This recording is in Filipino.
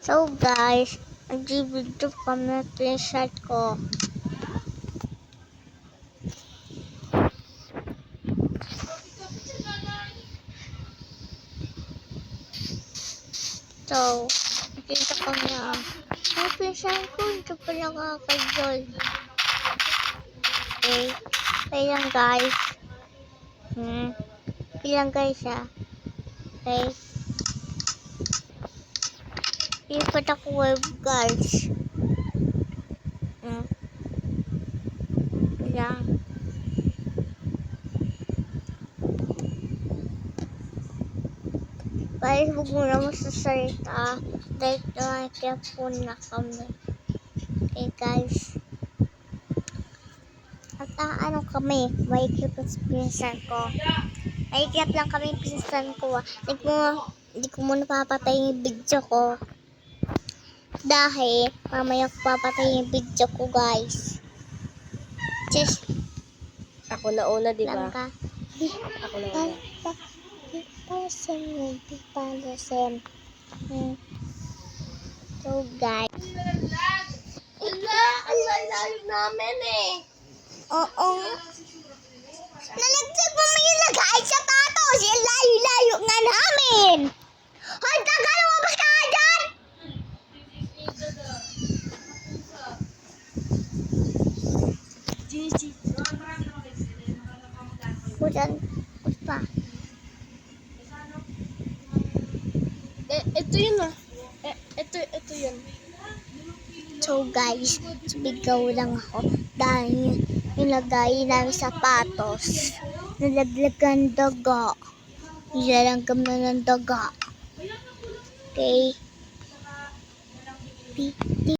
So guys, nag-video kami ng t-shirt ko. So, nakita ko na. Yung pinsan ko, hindi pala kakagol. Okay. Okay lang guys. Hmm. Okay guys ah. Okay. Ipad ako web guys. Hmm. Lang. Guys, huwag mo na masasalita. Dahil nakikipon na kami. Okay guys. At ah, ano kami, may sa pinsan ko. May lang kami pinsan ko. ah. Hindi ko, hindi ko muna papatay yung video ko. Dahil, mamaya ko papatay yung video ko, guys. Just Ako na una, di ba? ka. Ako na una. Hmm. So, guys. Wala, ang lalayo namin eh. Oo. Nalagdag mo may ilagay sa patos. Yung layo-layo nga namin. Hoy, tagal mo ba ka dyan? Budan. Pa. Eh, ito yun ah. Eh, ito, ito yun. So guys, sumigaw lang ako dahil nilagay namin sapatos. Nalaglagan daga. Nilalagam na ng daga. Okay. Pi-